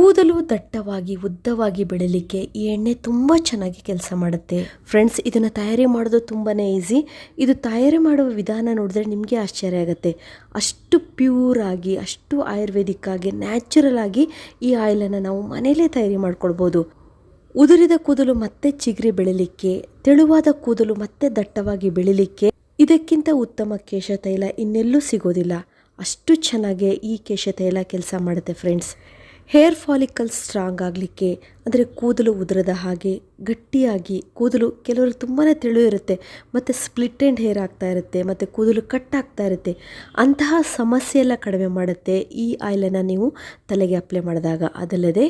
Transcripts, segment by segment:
ಕೂದಲು ದಟ್ಟವಾಗಿ, ಉದ್ದವಾಗಿ ಬೆಳಲಿಕ್ಕೆ ಈ ಎಣ್ಣೆ ತುಂಬ ಚೆನ್ನಾಗಿ ಕೆಲಸ ಮಾಡುತ್ತೆ. ಫ್ರೆಂಡ್ಸ್ ಇದನ್ನು ತಯಾರಿ ಮಾಡೋದು ತುಂಬಾ ಈಸಿ ಇದು ತಯಾರಿ ಮಾಡುವ ವಿಧಾನ ನೋಡಿದ್ರೆ ನಿಮಗೆ ಆಶ್ಚರ್ಯ ಆಗುತ್ತೆ. ಅಷ್ಟು ಪ್ಯೂರ್ ಆಗಿ, ಅಷ್ಟು ಆಯುರ್ವೇದಿಕ್ ಆಗಿ ನ್ಯಾಚುರಲ್ ಆಗಿ ಈ ಆಯಿಲನ್ನು ನಾವು ಮನೆಯಲ್ಲೇ ತಯಾರಿ ಮಾಡ್ಕೊಳ್ಬೋದು. ಉದುರಿದ ಕೂದಲು ಮತ್ತೆ ಚಿಗುರಿ ಬೆಳಿಲಿಕ್ಕೆ, ತೆಳುವಾದ ಕೂದಲು ಮತ್ತೆ ದಟ್ಟವಾಗಿ ಬೆಳಿಲಿಕ್ಕೆ ಇದಕ್ಕಿಂತ ಉತ್ತಮ ಕೇಶ ತೈಲ ಇನ್ನೆಲ್ಲೂ ಸಿಗೋದಿಲ್ಲ. ಅಷ್ಟು ಚೆನ್ನಾಗಿ ಈ ಕೇಶ ತೈಲ ಕೆಲಸ ಮಾಡುತ್ತೆ ಫ್ರೆಂಡ್ಸ್ ಹೇರ್ ಫಾಲಿಕಲ್ ಸ್ಟ್ರಾಂಗ್ ಆಗಲಿಕ್ಕೆ, ಅಂದರೆ ಕೂದಲು ಉದುರದ ಹಾಗೆ ಗಟ್ಟಿಯಾಗಿ, ಕೂದಲು ಕೆಲವರು ತುಂಬಾ ತೆಳು ಇರುತ್ತೆ, ಮತ್ತು ಸ್ಪ್ಲಿಟ್ ಆ್ಯಂಡ್ ಹೇರ್ ಆಗ್ತಾ ಇರುತ್ತೆ, ಮತ್ತು ಕೂದಲು ಕಟ್ ಆಗ್ತಾ ಇರುತ್ತೆ. ಅಂತಹ ಸಮಸ್ಯೆ ಎಲ್ಲ ಕಡಿಮೆ ಮಾಡುತ್ತೆ ಈ ಆಯಿಲನ್ನು ನೀವು ತಲೆಗೆ ಅಪ್ಲೈ ಮಾಡಿದಾಗ. ಅದಲ್ಲದೆ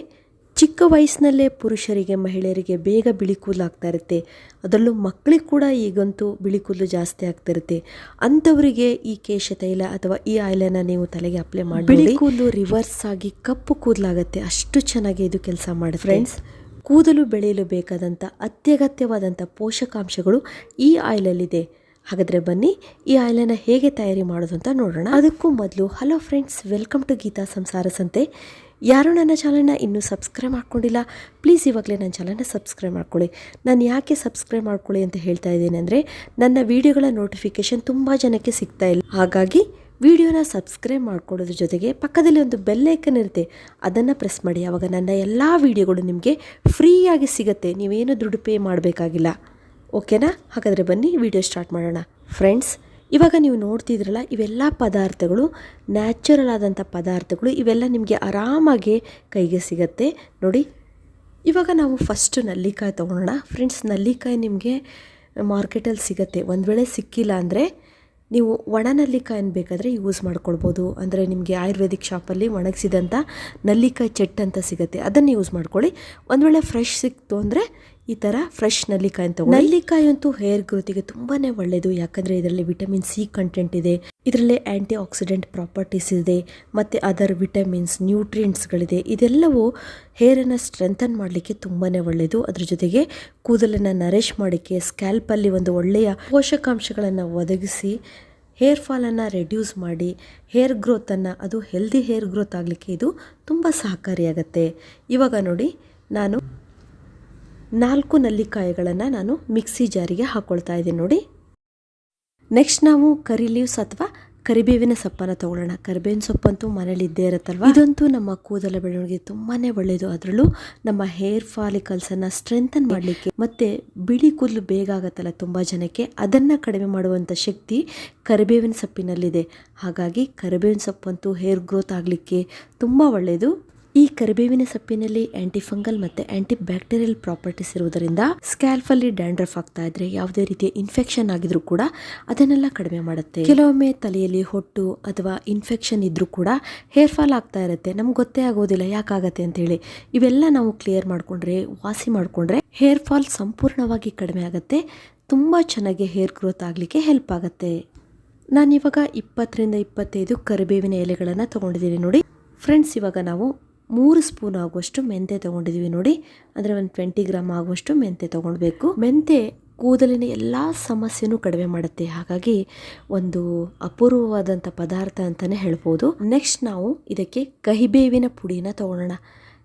ಚಿಕ್ಕ ವಯಸ್ಸಿನಲ್ಲೇ ಪುರುಷರಿಗೆ ಮಹಿಳೆಯರಿಗೆ ಬೇಗ ಬಿಳಿ ಕೂದಲು ಆಗ್ತಾ ಇರುತ್ತೆ. ಅದರಲ್ಲೂ ಮಕ್ಕಳಿಗೆ ಕೂಡ ಈಗಂತೂ ಬಿಳಿ ಕೂದಲು ಜಾಸ್ತಿ ಆಗ್ತಾ ಇರುತ್ತೆ. ಅಂಥವರಿಗೆ ಈ ಕೇಶ ತೈಲ ಅಥವಾ ಈ ಆಯಿಲನ್ನ ನೀವು ತಲೆಗೆ ಅಪ್ಲೈ ಮಾಡಿ ಬಿಳಿ ಕೂದಲು ರಿವರ್ಸ್ ಆಗಿ ಕಪ್ಪು ಕೂದಲಾಗುತ್ತೆ ಅಷ್ಟು ಚೆನ್ನಾಗಿ ಇದು ಕೆಲಸ ಮಾಡಿ ಫ್ರೆಂಡ್ಸ್ ಕೂದಲು ಬೆಳೆಯಲು ಬೇಕಾದಂಥ ಅತ್ಯಗತ್ಯವಾದಂಥ ಪೋಷಕಾಂಶಗಳು ಈ ಆಯಿಲಲ್ಲಿದೆ. ಹಾಗಾದರೆ ಬನ್ನಿ ಈ ಆಯಿಲನ್ನು ಹೇಗೆ ತಯಾರಿ ಮಾಡೋದು ಅಂತ ನೋಡೋಣ. ಅದಕ್ಕೂ ಮೊದಲು hello friends welcome to Geetha ಸಂಸಾರ ಸಂತೆ ಯಾರು ನನ್ನ ಚಾನಲ್ನ ಇನ್ನೂ ಸಬ್ಸ್ಕ್ರೈಬ್ ಮಾಡ್ಕೊಂಡಿಲ್ಲ ಪ್ಲೀಸ್ ಇವಾಗಲೇ ನನ್ನ ಚಾನಲ್ನ ಸಬ್ಸ್ಕ್ರೈಬ್ ಮಾಡ್ಕೊಳ್ಳಿ. ನಾನು ಯಾಕೆ ಸಬ್ಸ್ಕ್ರೈಬ್ ಮಾಡ್ಕೊಳ್ಳಿ ಅಂತ ಹೇಳ್ತಾ ಇದ್ದೀನಿ ಅಂದರೆ, ನನ್ನ ವೀಡಿಯೋಗಳ ನೋಟಿಫಿಕೇಷನ್ ತುಂಬ ಜನಕ್ಕೆ ಸಿಗ್ತಾ ಇಲ್ಲ. ಹಾಗಾಗಿ, ವಿಡಿಯೋನ ಸಬ್ಸ್ಕ್ರೈಬ್ ಮಾಡ್ಕೊಳ್ಳೋದ್ರ ಜೊತೆಗೆ ಪಕ್ಕದಲ್ಲಿ ಒಂದು ಬೆಲ್ಲೈಕನ್ ಇರುತ್ತೆ, ಅದನ್ನು ಪ್ರೆಸ್ ಮಾಡಿ. ಆವಾಗ ನನ್ನ ಎಲ್ಲ ವಿಡಿಯೋಗಳು ನಿಮಗೆ ಫ್ರೀಯಾಗಿ ಸಿಗುತ್ತೆ, ನೀವೇನು ದುಡ್ಡು ಪೇ ಮಾಡಬೇಕಾಗಿಲ್ಲ. ಓಕೆನಾ ಹಾಗಾದರೆ ಬನ್ನಿ, ವಿಡಿಯೋ ಸ್ಟಾರ್ಟ್ ಮಾಡೋಣ. ಫ್ರೆಂಡ್ಸ್ ಇವಾಗ ನೀವು ನೋಡ್ತಿದ್ರಲ್ಲ, ಇವೆಲ್ಲ ಪದಾರ್ಥಗಳು ನ್ಯಾಚುರಲ್ ಆದಂಥ ಪದಾರ್ಥಗಳು, ಇವೆಲ್ಲ ನಿಮಗೆ ಆರಾಮಾಗಿ ಕೈಗೆ ಸಿಗತ್ತೆ. ನೋಡಿ, ಇವಾಗ ನಾವು ಫಸ್ಟ್ ನಲ್ಲಿಕಾಯಿ ತೊಗೊಳೋಣ ಫ್ರೆಂಡ್ಸ್ ನಲ್ಲಿಕಾಯಿ ನಿಮಗೆ ಮಾರ್ಕೆಟಲ್ಲಿ ಸಿಗತ್ತೆ. ಒಂದು ವೇಳೆ ಸಿಕ್ಕಿಲ್ಲ ಅಂದರೆ ನೀವು ಒಣ ನಲ್ಲಿಕಾಯನ್ನು ಬೇಕಾದರೆ ಯೂಸ್ ಮಾಡ್ಕೊಳ್ಬೋದು. ಅಂದರೆ ನಿಮಗೆ ಆಯುರ್ವೇದಿಕ್ ಶಾಪಲ್ಲಿ ಒಣಗಿಸಿದಂಥ ನಲ್ಲಿಕಾಯಿ ಚೆಟ್ ಅಂತ ಸಿಗುತ್ತೆ. ಅದನ್ನು ಯೂಸ್ ಮಾಡ್ಕೊಳ್ಳಿ. ಒಂದು ವೇಳೆ ಫ್ರೆಶ್ ಸಿಕ್ತು ಅಂದರೆ ಈ ಥರ ಫ್ರೆಶ್ ನಲ್ಲಿಕಾಯಿ ಅಂತ ನಲ್ಲಿಕಾಯಿ ಅಂತೂ ಹೇರ್ ಗ್ರೋತಿಗೆ ತುಂಬಾ ಒಳ್ಳೆಯದು ಯಾಕಂದರೆ ಇದರಲ್ಲಿ ವಿಟಮಿನ್ ಸಿ ಕಂಟೆಂಟ್ ಇದೆ. ಇದರಲ್ಲಿ ಆ್ಯಂಟಿ ಆಕ್ಸಿಡೆಂಟ್ ಪ್ರಾಪರ್ಟೀಸ್ ಇದೆ. ಮತ್ತು ಅದರ್ ವಿಟಮಿನ್ಸ್ ನ್ಯೂಟ್ರಿಯೆಂಟ್ಸ್ಗಳಿದೆ ಇದೆಲ್ಲವೂ ಹೇರನ್ನು ಸ್ಟ್ರೆಂಥನ್ ಮಾಡಲಿಕ್ಕೆ ತುಂಬಾ ಒಳ್ಳೆಯದು ಅದ್ರ ಜೊತೆಗೆ ಕೂದಲನ್ನು ನರೇಶ್ ಮಾಡೋಕ್ಕೆ ಸ್ಕ್ಯಾಲ್ಪಲ್ಲಿ ಒಂದು ಒಳ್ಳೆಯ ಪೋಷಕಾಂಶಗಳನ್ನು ಒದಗಿಸಿ ಹೇರ್ ಫಾಲನ್ನು ರೆಡ್ಯೂಸ್ ಮಾಡಿ ಹೇರ್ ಗ್ರೋತನ್ನು ಅದು ಹೆಲ್ದಿ ಹೇರ್ ಗ್ರೋತ್ ಆಗಲಿಕ್ಕೆ ಇದು ತುಂಬ ಸಹಕಾರಿಯಾಗತ್ತೆ. ಇವಾಗ ನೋಡಿ, ನಾನು ನಾಲ್ಕು ನಲ್ಲಿಕಾಯಿಗಳನ್ನು ನಾನು ಮಿಕ್ಸಿ ಜಾರಿಗೆ ಹಾಕ್ಕೊಳ್ತಾ ಇದ್ದೀನಿ ನೋಡಿ. ನೆಕ್ಸ್ಟ್ ನಾವು ಕರಿ ಲೀವ್ಸ್ ಅಥವಾ ಕರಿಬೇವಿನ ಸೊಪ್ಪನ್ನು ತಗೊಳ್ಳೋಣ. ಕರಿಬೇವಿನ ಸೊಪ್ಪಂತೂ ಮನೇಲಿ ಇದ್ದೇ ಇರುತ್ತಲ್ವ? ಇದಂತೂ ನಮ್ಮ ಕೂದಲ ಬೆಳವಣಿಗೆ ತುಂಬಾ ಒಳ್ಳೆಯದು ಅದರಲ್ಲೂ ನಮ್ಮ ಹೇರ್ ಫಾಲಿಕಲ್ಸನ್ನು ಸ್ಟ್ರೆಂಥನ್ ಮಾಡಲಿಕ್ಕೆ ಮತ್ತು ಬಿಳಿ ಕೂದಲು ಬೇಗ ಆಗುತ್ತಲ್ಲ ತುಂಬ ಜನಕ್ಕೆ? ಅದನ್ನು ಕಡಿಮೆ ಮಾಡುವಂಥ ಶಕ್ತಿ ಕರಿಬೇವಿನ ಸೊಪ್ಪಿನಲ್ಲಿದೆ. ಹಾಗಾಗಿ ಕರಿಬೇವಿನ ಸೊಪ್ಪಂತೂ ಹೇರ್ ಗ್ರೋತ್ ಆಗಲಿಕ್ಕೆ ತುಂಬ ಒಳ್ಳೆಯದು ಈ ಕರಿಬೇವಿನ ಸೊಪ್ಪಿನಲ್ಲಿ ಆಂಟಿ ಫಂಗಲ್ ಮತ್ತೆ ಆಂಟಿ ಬ್ಯಾಕ್ಟೀರಿಯಲ್ ಪ್ರಾಪರ್ಟೀಸ್ ಇರುವುದರಿಂದ ಸ್ಕ್ಯಾಲ್ಫ್ ಅಲ್ಲಿ ಡ್ಯಾಂಡ್ರಫ್ ಆಗ್ತಾ ಇದ್ರೆ ಯಾವುದೇ ರೀತಿಯ ಇನ್ಫೆಕ್ಷನ್ ಆಗಿದ್ರೂ ಕೂಡ ಅದನ್ನೆಲ್ಲ ಕಡಿಮೆ ಮಾಡುತ್ತೆ. ಕೆಲವೊಮ್ಮೆ ತಲೆಯಲ್ಲಿ ಹೊಟ್ಟು ಅಥವಾ ಇನ್ಫೆಕ್ಷನ್ ಇದ್ರೂ ಕೂಡ ಹೇರ್ ಫಾಲ್ ಆಗ್ತಾ ಇರುತ್ತೆ. ನಮ್ಗೆ ಗೊತ್ತೇ ಆಗೋದಿಲ್ಲ ಯಾಕಾಗತ್ತೆ ಅಂತ ಹೇಳಿ. ಇವೆಲ್ಲ ನಾವು ಕ್ಲಿಯರ್ ಮಾಡಿಕೊಂಡ್ರೆ, ವಾಸಿ ಮಾಡಿಕೊಂಡ್ರೆ ಹೇರ್ ಫಾಲ್ ಸಂಪೂರ್ಣವಾಗಿ ಕಡಿಮೆ ಆಗುತ್ತೆ. ತುಂಬ ಚೆನ್ನಾಗಿ ಹೇರ್ ಗ್ರೋತ್ ಆಗಲಿಕ್ಕೆ ಹೆಲ್ಪ್ ಆಗುತ್ತೆ. ನಾನಿವಾಗ ಇಪ್ಪತ್ತರಿಂದ ಇಪ್ಪತ್ತೈದು ಕರಿಬೇವಿನ ಎಲೆಗಳನ್ನು ತಗೊಂಡಿದ್ದೀನಿ ನೋಡಿ. ಫ್ರೆಂಡ್ಸ್ ಇವಾಗ ನಾವು ಮೂರು ಸ್ಪೂನ್ ಆಗುವಷ್ಟು ಮೆಂತೆ ತೊಗೊಂಡಿದ್ದೀವಿ ನೋಡಿ. ಅಂದರೆ ಒಂದು ಟ್ವೆಂಟಿ ಗ್ರಾಮ್ ಆಗುವಷ್ಟು ಮೆಂತೆ ತೊಗೊಳ್ಬೇಕು ಮೆಂತೆ ಕೂದಲಿನ ಎಲ್ಲ ಸಮಸ್ಯೆನೂ ಕಡಿಮೆ ಮಾಡುತ್ತೆ. ಹಾಗಾಗಿ ಒಂದು ಅಪೂರ್ವವಾದಂಥ ಪದಾರ್ಥ ಅಂತಲೇ ಹೇಳ್ಬೋದು. ನೆಕ್ಸ್ಟ್ ನಾವು ಇದಕ್ಕೆ ಕಹಿಬೇವಿನ ಪುಡಿನ ತೊಗೊಳ್ಳೋಣ.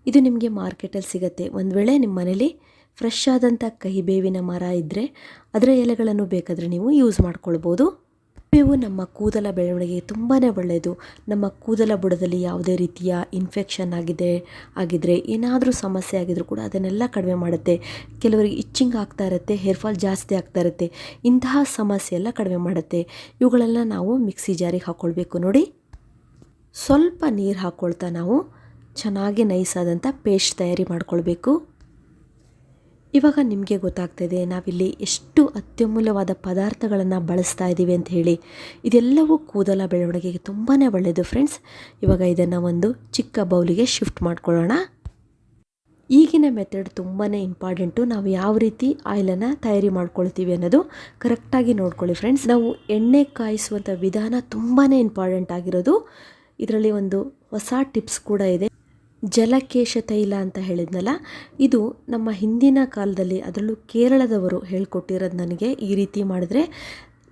ಇದು ನಿಮಗೆ ಮಾರ್ಕೆಟಲ್ಲಿ ಸಿಗುತ್ತೆ. ಒಂದು ವೇಳೆ ನಿಮ್ಮ ಮನೇಲಿ ಫ್ರೆಶ್ ಆದಂಥ ಕಹಿಬೇವಿನ ಮರ ಇದ್ದರೆ ಅದರ ಎಲೆಗಳನ್ನು ಬೇಕಾದರೆ ನೀವು ಯೂಸ್ ಮಾಡ್ಕೊಳ್ಬೋದು. ಬೇವು ನಮ್ಮ ಕೂದಲ ಬೆಳವಣಿಗೆಗೆ ತುಂಬಾ ಒಳ್ಳೆಯದು. ನಮ್ಮ ಕೂದಲ ಬುಡದಲ್ಲಿ ಯಾವುದೇ ರೀತಿಯ ಇನ್ಫೆಕ್ಷನ್ ಆಗಿದೆ, ಆಗಿದ್ರೆ ಏನಾದರೂ ಸಮಸ್ಯೆ ಆಗಿದ್ರು ಕೂಡ ಅದನ್ನೆಲ್ಲ ಕಡಿಮೆ ಮಾಡುತ್ತೆ. ಕೆಲವರಿಗೆ ಇಚ್ಚಿಂಗ್ ಆಗ್ತಾ ಇರುತ್ತೆ ಹೇರ್ ಫಾಲ್ ಜಾಸ್ತಿ ಆಗ್ತಾ ಇರುತ್ತೆ, ಇಂತಹ ಸಮಸ್ಯೆ ಎಲ್ಲ ಕಡಿಮೆ ಮಾಡುತ್ತೆ. ಇವುಗಳೆಲ್ಲ ನಾವು ಮಿಕ್ಸಿ ಜಾರಿಗೆ ಹಾಕ್ಕೊಳ್ಬೇಕು ನೋಡಿ. ಸ್ವಲ್ಪ ನೀರು ಹಾಕ್ಕೊಳ್ತಾ ನಾವು ಚೆನ್ನಾಗಿ ನೈಸಾದಂಥ ಪೇಸ್ಟ್ ತಯಾರಿ ಮಾಡ್ಕೊಳ್ಬೇಕು. ಇವಾಗ ನಿಮಗೆ ಗೊತ್ತಾಗ್ತಿದೆ ನಾವಿಲ್ಲಿ ಎಷ್ಟು ಅತ್ಯಮೂಲ್ಯವಾದ ಪದಾರ್ಥಗಳನ್ನು ಬಳಸ್ತಾ ಇದ್ದೀವಿ ಅಂತ ಹೇಳಿ. ಇದೆಲ್ಲವೂ ಕೂದಲ ಬೆಳವಣಿಗೆಗೆ ತುಂಬಾ ಒಳ್ಳೆಯದು ಫ್ರೆಂಡ್ಸ್. ಇವಾಗ ಇದನ್ನು ಒಂದು ಚಿಕ್ಕ ಬೌಲಿಗೆ ಶಿಫ್ಟ್ ಮಾಡ್ಕೊಳ್ಳೋಣ. ಈಗಿನ ಮೆಥಡ್ ತುಂಬಾ ಇಂಪಾರ್ಟೆಂಟು. ನಾವು ಯಾವ ರೀತಿ ಆಯಿಲನ್ನು ತಯಾರಿ ಮಾಡ್ಕೊಳ್ತೀವಿ ಅನ್ನೋದು ಕರೆಕ್ಟಾಗಿ ನೋಡ್ಕೊಳ್ಳಿ ಫ್ರೆಂಡ್ಸ್. ನಾವು ಎಣ್ಣೆ ಕಾಯಿಸುವಂಥ ವಿಧಾನ ತುಂಬಾ ಇಂಪಾರ್ಟೆಂಟ್ ಆಗಿರೋದು. ಇದರಲ್ಲಿ ಒಂದು ಹೊಸ ಟಿಪ್ಸ್ ಕೂಡ ಇದೆ. ಜಲಕೇಶ ತೈಲ ಅಂತ ಹೇಳಿದ್ನಲ್ಲ, ಇದು ನಮ್ಮ ಹಿಂದಿನ ಕಾಲದಲ್ಲಿ ಅದರಲ್ಲೂ ಕೇರಳದವರು ಹೇಳ್ಕೊಟ್ಟಿರೋದು ನನಗೆ ಈ ರೀತಿ ಮಾಡಿದ್ರೆ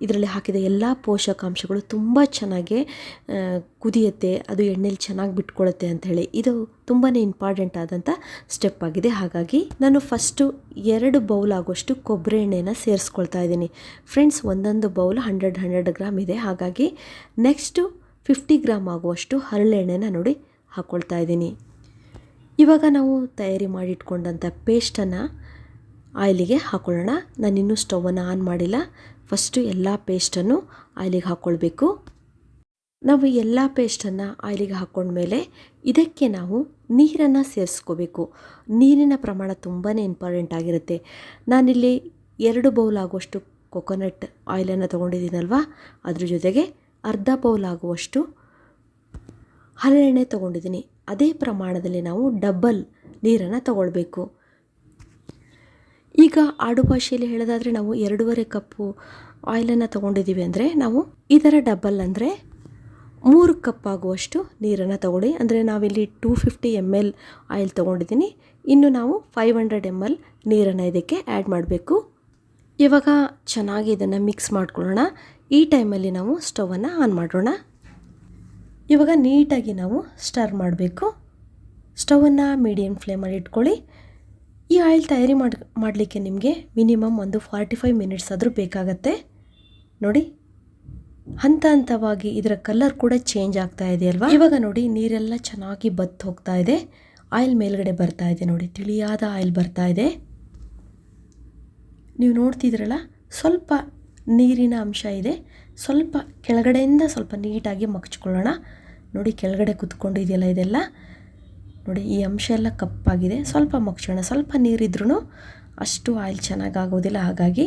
ಇದರಲ್ಲಿ ಹಾಕಿದ ಎಲ್ಲ ಪೋಷಕಾಂಶಗಳು ತುಂಬ ಚೆನ್ನಾಗಿ ಕುದಿಯತ್ತೆ, ಅದು ಎಣ್ಣೆಲಿ ಚೆನ್ನಾಗಿ ಬಿಟ್ಕೊಳ್ಳುತ್ತೆ ಹೇಳಿ. ಇದು ತುಂಬಾ ಇಂಪಾರ್ಟೆಂಟ್ ಆದಂಥ ಸ್ಟೆಪ್ ಆಗಿದೆ. ಹಾಗಾಗಿ ನಾನು ಫಸ್ಟು ಎರಡು ಬೌಲ್ ಆಗುವಷ್ಟು ಕೊಬ್ಬರಿ ಎಣ್ಣೆನ ಸೇರಿಸ್ಕೊಳ್ತಾ ಇದ್ದೀನಿ. ಫ್ರೆಂಡ್ಸ್ ಒಂದೊಂದು ಬೌಲ್ ಹಂಡ್ರೆಡ್ ಹಂಡ್ರೆಡ್ ಗ್ರಾಮ್ ಇದೆ. ಹಾಗಾಗಿ ನೆಕ್ಸ್ಟು ಫಿಫ್ಟಿ ಗ್ರಾಮ್ ಆಗುವಷ್ಟು ಹರಳೆಣ್ಣೆನ ನೋಡಿ ಹಾಕ್ಕೊಳ್ತಾ ಇದ್ದೀನಿ. ಇವಾಗ ನಾವು ತಯಾರಿ ಮಾಡಿಟ್ಕೊಂಡಂಥ ಪೇಸ್ಟನ್ನು ಆಯಿಲಿಗೆ ಹಾಕ್ಕೊಳ್ಳೋಣ ಇನ್ನೂ ಸ್ಟವನ್ನು ಆನ್ ಮಾಡಿಲ್ಲ. ಫಸ್ಟು ಎಲ್ಲ ಪೇಸ್ಟನ್ನು ಆಯಿಲಿಗೆ ಹಾಕ್ಕೊಳ್ಬೇಕು ನಾವು ಎಲ್ಲ ಪೇಸ್ಟನ್ನು ಆಯಿಲಿಗೆ ಹಾಕ್ಕೊಂಡ್ಮೇಲೆ ಇದಕ್ಕೆ ನಾವು ನೀರನ್ನು ಸೇರಿಸ್ಕೋಬೇಕು. ನೀರಿನ ಪ್ರಮಾಣ ತುಂಬಾ ಇಂಪಾರ್ಟೆಂಟ್ ಆಗಿರುತ್ತೆ. ನಾನಿಲ್ಲಿ ಎರಡು ಬೌಲ್ ಆಗುವಷ್ಟು ಕೊಕೊನಟ್ ಆಯಿಲನ್ನು ತೊಗೊಂಡಿದ್ದೀನಲ್ವ? ಅದ್ರ ಜೊತೆಗೆ ಅರ್ಧ ಬೌಲ್ ಆಗುವಷ್ಟು ಹರಳೆಣ್ಣೆ ತೊಗೊಂಡಿದ್ದೀನಿ. ಅದೇ ಪ್ರಮಾಣದಲ್ಲಿ ನಾವು ಡಬಲ್ ನೀರನ್ನು ತಗೊಳ್ಬೇಕು. ಈಗ ಆಡುಭಾಷೆಯಲ್ಲಿ ಹೇಳೋದಾದರೆ ನಾವು ಎರಡೂವರೆ ಕಪ್ಪು ಆಯಿಲನ್ನು ತೊಗೊಂಡಿದ್ದೀವಿ ಅಂದರೆ ನಾವು ಇದರ ಡಬಲ್ ಅಂದರೆ ಮೂರು ಕಪ್ ಆಗುವಷ್ಟು ನೀರನ್ನು ತಗೊಳ್ಳಿ. ಅಂದರೆ ನಾವಿಲ್ಲಿ two fifty M L oil ತೊಗೊಂಡಿದ್ದೀನಿ. ಇನ್ನು ನಾವು ಫೈವ್ ಹಂಡ್ರೆಡ್ ಎಂ ಎಲ್ ನೀರನ್ನು ಇದಕ್ಕೆ ಆ್ಯಡ್ ಮಾಡಬೇಕು. ಇವಾಗ ಚೆನ್ನಾಗಿ ಇದನ್ನು ಮಿಕ್ಸ್ ಮಾಡ್ಕೊಳ್ಳೋಣ. ಈ ಟೈಮಲ್ಲಿ ನಾವು ಸ್ಟವನ್ನು ಆನ್ ಮಾಡೋಣ. ಇವಾಗ ನೀಟಾಗಿ ನಾವು ಸ್ಟರ್ ಮಾಡಬೇಕು. ಸ್ಟವನ್ನು ಮೀಡಿಯಮ್ ಫ್ಲೇಮಲ್ಲಿ ಇಟ್ಕೊಳ್ಳಿ. ಈ ಆಯಿಲ್ ತಯಾರಿ ಮಾಡಿ, ಮಾಡಲಿಕ್ಕೆ ನಿಮಗೆ ಮಿನಿಮಮ್ ಒಂದು ಫಾರ್ಟಿ ಫೈವ್ ಮಿನಿಟ್ಸ್ ಆದರೂ ಬೇಕಾಗತ್ತೆ. ನೋಡಿ, ಹಂತ ಹಂತವಾಗಿ ಇದರ ಕಲರ್ ಕೂಡ ಚೇಂಜ್ ಆಗ್ತಾ ಇದೆ ಅಲ್ವಾ? ಇವಾಗ ನೋಡಿ, ನೀರೆಲ್ಲ ಚೆನ್ನಾಗಿ ಬತ್ತು ಹೋಗ್ತಾ ಇದೆ. ಆಯಿಲ್ ಮೇಲ್ಗಡೆ ಬರ್ತಾ ಇದೆ ನೋಡಿ, ತಿಳಿಯಾದ ಆಯಿಲ್ ಬರ್ತಾ ಇದೆ. ನೀವು ನೋಡ್ತಿದ್ರಲ್ಲ ಸ್ವಲ್ಪ ನೀರಿನ ಅಂಶ ಇದೆ. ಸ್ವಲ್ಪ ಕೆಳಗಡೆಯಿಂದ ಸ್ವಲ್ಪ ನೀಟಾಗಿ ಮಗ್ಚ್ಕೊಳ್ಳೋಣ. ನೋಡಿ, ಕೆಳಗಡೆ ಕುತ್ಕೊಂಡಿದೆಯಲ್ಲ ಇದೆಲ್ಲ. ನೋಡಿ, ಈ ಅಂಶ ಎಲ್ಲ ಕಪ್ಪಾಗಿದೆ. ಸ್ವಲ್ಪ ಮಗ್ಚೋಣ. ಸ್ವಲ್ಪ ನೀರಿದ್ರೂ ಅಷ್ಟು ಆಯಿಲ್ ಚೆನ್ನಾಗಿ ಆಗೋದಿಲ್ಲ ಹಾಗಾಗಿ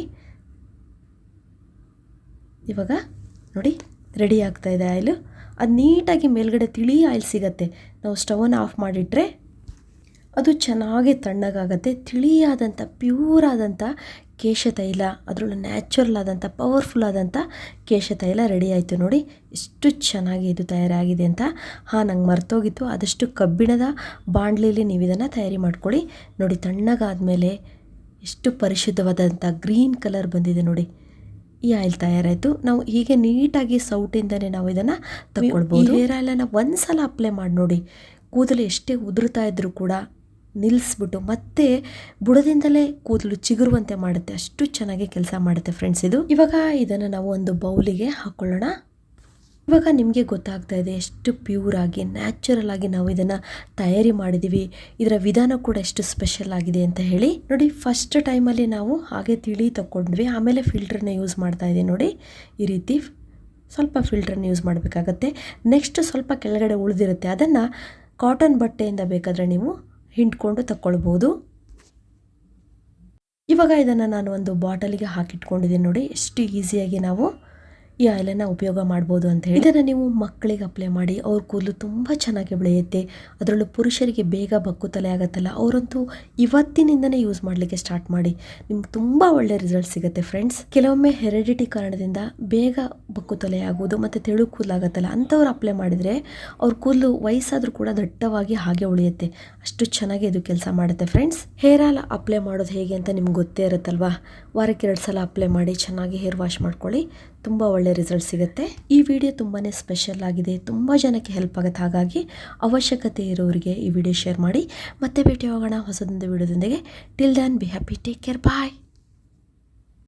ಇವಾಗ ನೋಡಿ, ರೆಡಿ ಆಗ್ತಾ ಇದೆ ಆಯಿಲು. ಅದು ನೀಟಾಗಿ ಮೇಲ್ಗಡೆ ತಿಳಿ ಆಯಿಲ್ ಸಿಗತ್ತೆ. ನಾವು ಸ್ಟವನ್ನು ಆಫ್ ಮಾಡಿಟ್ರೆ ಅದು ಚೆನ್ನಾಗಿ ತಣ್ಣಗಾಗತ್ತೆ. ತಿಳಿಯಾದಂಥ ಪ್ಯೂರ್ ಆದಂಥ ಕೇಶ ತೈಲ ಅದರಲ್ಲೂ ನ್ಯಾಚುರಲ್ ಆದಂಥ ಪವರ್ಫುಲ್ ಆದಂಥ ಕೇಶ ತೈಲ ರೆಡಿ ಆಯಿತು ನೋಡಿ. ಎಷ್ಟು ಚೆನ್ನಾಗಿ ಇದು ತಯಾರಾಗಿದೆ ಅಂತ. ಹಾಂ, ನಂಗೆ ಮರ್ತೋಗಿತ್ತು. ಆದಷ್ಟು ಕಬ್ಬಿಣದ ಬಾಣಲಿಲಿ ನೀವು ಇದನ್ನು ತಯಾರಿ ಮಾಡ್ಕೊಳ್ಳಿ. ನೋಡಿ, ತಣ್ಣಗಾದ್ಮೇಲೆ ಎಷ್ಟು ಪರಿಶುದ್ಧವಾದಂಥ ಗ್ರೀನ್ ಕಲರ್ ಬಂದಿದೆ ನೋಡಿ. ಈ ಆಯಿಲ್ ತಯಾರಾಯಿತು. ನಾವು ಹೀಗೆ ನೀಟಾಗಿ ಸೌಟಿಂದನೇ ನಾವು ಇದನ್ನು ತಗೊಳ್ಬೋದು ಹೇರ್ ಆಯಿಲನ್ನು ಒಂದು ಸಲ ಅಪ್ಲೈ ಮಾಡಿ ನೋಡಿ. ಕೂದಲು ಎಷ್ಟೇ ಉದುರ್ತಾ ಇದ್ದರೂ ಕೂಡ ನಿಲ್ಲಿಸ್ಬಿಟ್ಟು ಮತ್ತೆ ಬುಡದಿಂದಲೇ ಕೂದಲು ಚಿಗುರುವಂತೆ ಮಾಡುತ್ತೆ. ಅಷ್ಟು ಚೆನ್ನಾಗಿ ಕೆಲಸ ಮಾಡುತ್ತೆ ಫ್ರೆಂಡ್ಸ್ ಇದು. ಇವಾಗ ಇದನ್ನು ನಾವು ಒಂದು ಬೌಲಿಗೆ ಹಾಕ್ಕೊಳ್ಳೋಣ ಇವಾಗ ನಿಮಗೆ ಗೊತ್ತಾಗ್ತಾ ಇದೆ ಎಷ್ಟು ಪ್ಯೂರ್ ಆಗಿ ನ್ಯಾಚುರಲ್ ಆಗಿ ನಾವು ಇದನ್ನು ತಯಾರಿ ಮಾಡಿದ್ದೀವಿ ಇದರ ವಿಧಾನ ಕೂಡ ಎಷ್ಟು ಸ್ಪೆಷಲ್ ಆಗಿದೆ ಅಂತ ಹೇಳಿ. ನೋಡಿ ಫಸ್ಟ್ ಟೈಮಲ್ಲಿ ನಾವು ಹಾಗೆ ತಿಳಿ ತಗೊಂಡ್ವಿ ಆಮೇಲೆ ಫಿಲ್ಟ್ರನ್ನ ಯೂಸ್ ಮಾಡ್ತಾ ಇದ್ದೀವಿ ನೋಡಿ. ಈ ರೀತಿ ಸ್ವಲ್ಪ ಫಿಲ್ಟ್ರನ್ನ ಯೂಸ್ ಮಾಡಬೇಕಾಗತ್ತೆ. ನೆಕ್ಸ್ಟ್ ಸ್ವಲ್ಪ ಕೆಳಗಡೆ ಉಳಿದಿರುತ್ತೆ. ಅದನ್ನು ಕಾಟನ್ ಬಟ್ಟೆಯಿಂದ ಬೇಕಾದರೆ ನೀವು ಹಿಂಡ್ಕೊಂಡು ತಕ್ಕೊಳ್ಬೋದು. ಇವಾಗ ಇದನ್ನು ನಾನು ಒಂದು ಬಾಟಲಿಗೆ ಹಾಕಿಟ್ಕೊಂಡಿದ್ದೀನಿ ನೋಡಿ ಎಷ್ಟು ಈಸಿಯಾಗಿ ನಾವು ಈ ಉಪಯೋಗ ಮಾಡ್ಬೋದು ಅಂತ ಹೇಳಿ ಇದನ್ನು ನೀವು ಮಕ್ಕಳಿಗೆ ಅಪ್ಲೈ ಮಾಡಿ, ಅವ್ರ ಕೂದಲು ತುಂಬ ಚೆನ್ನಾಗಿ ಬೆಳೆಯುತ್ತೆ. ಅದರಲ್ಲೂ ಪುರುಷರಿಗೆ ಬೇಗ ಬಕ್ಕು ತಲೆ ಆಗುತ್ತಲ್ಲ, ಅವರಂತೂ ಇವತ್ತಿನಿಂದನೇ ಯೂಸ್ ಮಾಡಲಿಕ್ಕೆ ಸ್ಟಾರ್ಟ್ ಮಾಡಿ. ನಿಮ್ಗೆ ತುಂಬ ಒಳ್ಳೆ ರಿಸಲ್ಟ್ ಸಿಗುತ್ತೆ ಫ್ರೆಂಡ್ಸ್ ಕೆಲವೊಮ್ಮೆ ಹೆರಿಡಿಟಿ ಕಾರಣದಿಂದ ಬೇಗ ಬಕ್ಕು ತಲೆ ಆಗೋದು ಮತ್ತು ತೆಳು ಕೂದಲಾಗತ್ತಲ್ಲ ಅಂಥವ್ರು ಅಪ್ಲೈ ಮಾಡಿದರೆ ಅವ್ರ ಕೂದಲು ವಯಸ್ಸಾದರೂ ಕೂಡ ದಟ್ಟವಾಗಿ ಹಾಗೆ ಉಳಿಯುತ್ತೆ. ಅಷ್ಟು ಚೆನ್ನಾಗಿ ಇದು ಕೆಲಸ ಮಾಡುತ್ತೆ ಫ್ರೆಂಡ್ಸ್ ಹೇರ್ ಆಲ್ ಅಪ್ಲೈ ಮಾಡೋದು ಹೇಗೆ ಅಂತ ನಿಮ್ಗೆ ಗೊತ್ತೇ ಇರುತ್ತಲ್ವಾ? ವಾರಕ್ಕೆ ಎರಡು ಸಲ ಅಪ್ಲೈ ಮಾಡಿ, ಚೆನ್ನಾಗಿ ಹೇರ್ ವಾಶ್ ಮಾಡ್ಕೊಳ್ಳಿ. ತುಂಬ ಒಳ್ಳೆ ರಿಸಲ್ಟ್ ಸಿಗುತ್ತೆ. ಈ ವಿಡಿಯೋ ತುಂಬಾ ಸ್ಪೆಷಲ್ ಆಗಿದೆ. ತುಂಬ ಜನಕ್ಕೆ ಹೆಲ್ಪ್ ಆಗುತ್ತೆ. ಹಾಗಾಗಿ ಅವಶ್ಯಕತೆ ಇರೋರಿಗೆ ಈ ವಿಡಿಯೋ ಶೇರ್ ಮಾಡಿ. ಮತ್ತೆ ಭೇಟಿ ಹೋಗೋಣ ಹೊಸದೊಂದು ವಿಡಿಯೋದೊಂದಿಗೆ till then be happy take care bye